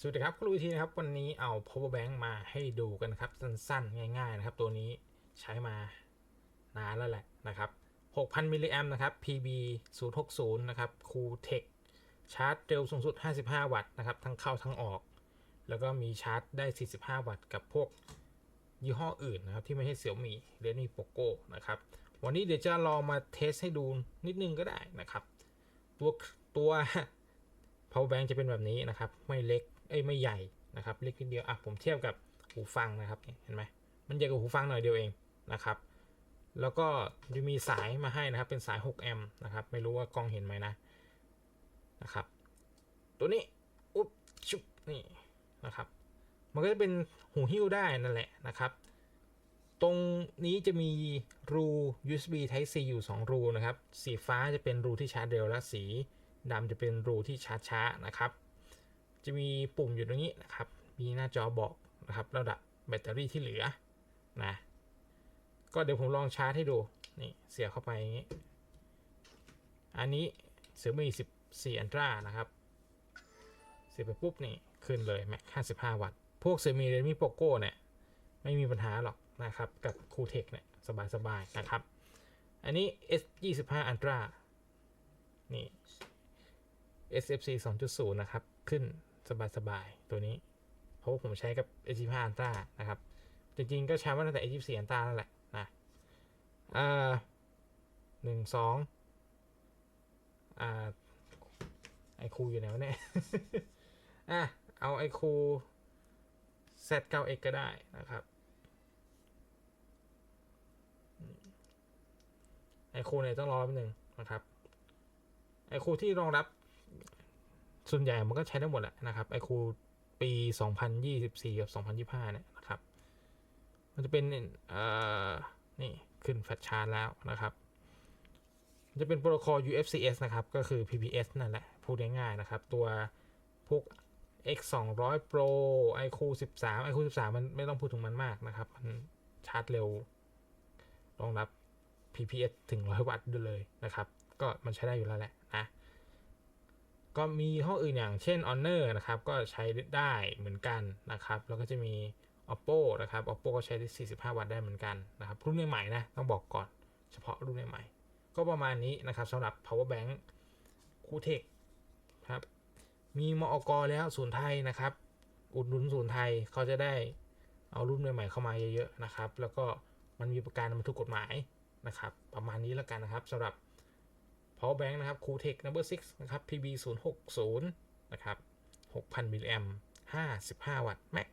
สวัสดีครับคุณลุยทีนะครับ วันนี้เอา power bank มาให้ดูกันครับ สั้นๆ ง่าย ๆ นะครับ ตัวนี้ใช้มานานแล้วแหละนะครับ 6,000 มิลลิแอมนะครับ PB 060 นะครับ Cooltech ชาร์จเร็วสูงสุด 55 วัตต์นะครับ ทั้งเข้าทั้งออก แล้วก็มีชาร์จได้ 45 วัตต์กับพวกยี่ห้ออื่นนะครับ ที่ไม่ใช่เสี่ยวมี่เรดมี่โปโก้นะครับ วันนี้เดี๋ยวจะลองมาเทสให้ดูนิดนึงก็ได้นะครับ ตัวตัว power bank จะเป็นแบบนี้นะครับ ไม่เล็ก เอ้ยไม่ใหญ่นะครับเล็กนิดเดียวอะผมเทียบกับหูฟังนะครับเห็นไหมมันใหญ่กว่าหูฟังหน่อยเดียวเองนะครับแล้วก็จะมีสายมาให้นะครับ เป็นสาย 6 แอมป์นะครับ ไม่รู้ว่ากล้องเห็นไหมนะนะครับ ตัวนี้อุ๊บชุบนี่นะครับ มันก็จะเป็นหูหิ้วได้นั่นแหละนะครับ ตรงนี้จะมีรู USB Type C อยู่ 2 รูนะครับ สีฟ้าจะเป็นรูที่ชาร์จเร็วและสีดำจะเป็นรูที่ชาร์จช้านะครับ จะมีปุ่มอยู่ตรงนี้นะครับ มีหน้าจอบอกนะครับระดับแบตเตอรี่ที่เหลือนะ ก็เดี๋ยวผมลองชาร์จให้ดู นี่เสียบเข้าไปอย่างนี้ อันนี้เสือมี14 อันตรานะครับเสียบไปปุ๊บนี่ขึ้นเลยแม็ก55 วัตต์ พวกเซมิเรดมีโปโก้เนี่ย ไม่มีปัญหาหรอกนะครับ กับคูเทคเนี่ยสบายๆนะครับ อันนี้ S 25 Ultra นี่ SFC 2.0 นะครับ ขึ้น สบายๆตัวนี้ เพราะว่าผมใช้กับ S25 Ultra นะครับ จริงๆก็ใช้มาตั้งแต่ S24 Ultra นั่นแหละนะอ่าหนึ่งสองอ่าไอคูอยู่ไหนวะเนี่ยอะเอาไอคู Z9X ก็ได้นะครับไอคูเนี่ยต้องรอแป๊บนึงนะครับไอคูที่รองรับ ส่วนใหญ่มันก็ใช้ได้หมดแหละนะครับไอคูปี 2024 กับ 2025เนี่ยนะครับ มันจะเป็นเอ่อนี่ขึ้นแฟลชชาร์แล้วนะครับ มันจะเป็นโปรโตคอล UFCS นะครับ ก็คือ PPS นั่นแหละ พูดง่ายๆนะครับ ตัวพวก X 2 0 0 Pro iQ 13 iQ 13 มันไม่ต้องพูดถึงมันมากนะครับ มันชาร์จเร็ว รองรับ PPS ถึง 100 วัตต์ด้วยเลยนะครับ ก็มันใช้ได้อยู่แล้วแหละนะ ก็มีห้องอื่นอย่างเช่น Honor นะครับก็ใช้ได้เหมือนกันนะครับ แล้วก็จะมี Oppo นะครับ Oppo ก็ใช้ได้ 45 วัตต์ได้เหมือนกันนะครับรุ่นใหม่ๆนะต้องบอกก่อนเฉพาะรุ่นใหม่ๆก็ประมาณนี้นะครับสำหรับ power bank คูเทคครับมีมอกแล้วศูนย์ไทยนะครับ อุดหนุนศูนย์ไทยเขาจะได้เอารุ่นใหม่ๆเข้ามาเยอะๆนะครับ แล้วก็มันมีประกันมันถูกกฎหมายนะครับ ประมาณนี้แล้วกันนะครับสำหรับ power bank นะครับคูเทคนัมเบอร์6นะครับ PB 0 6 0นะครับ 6,000มิลลิแอม55 วัตต์แม็ก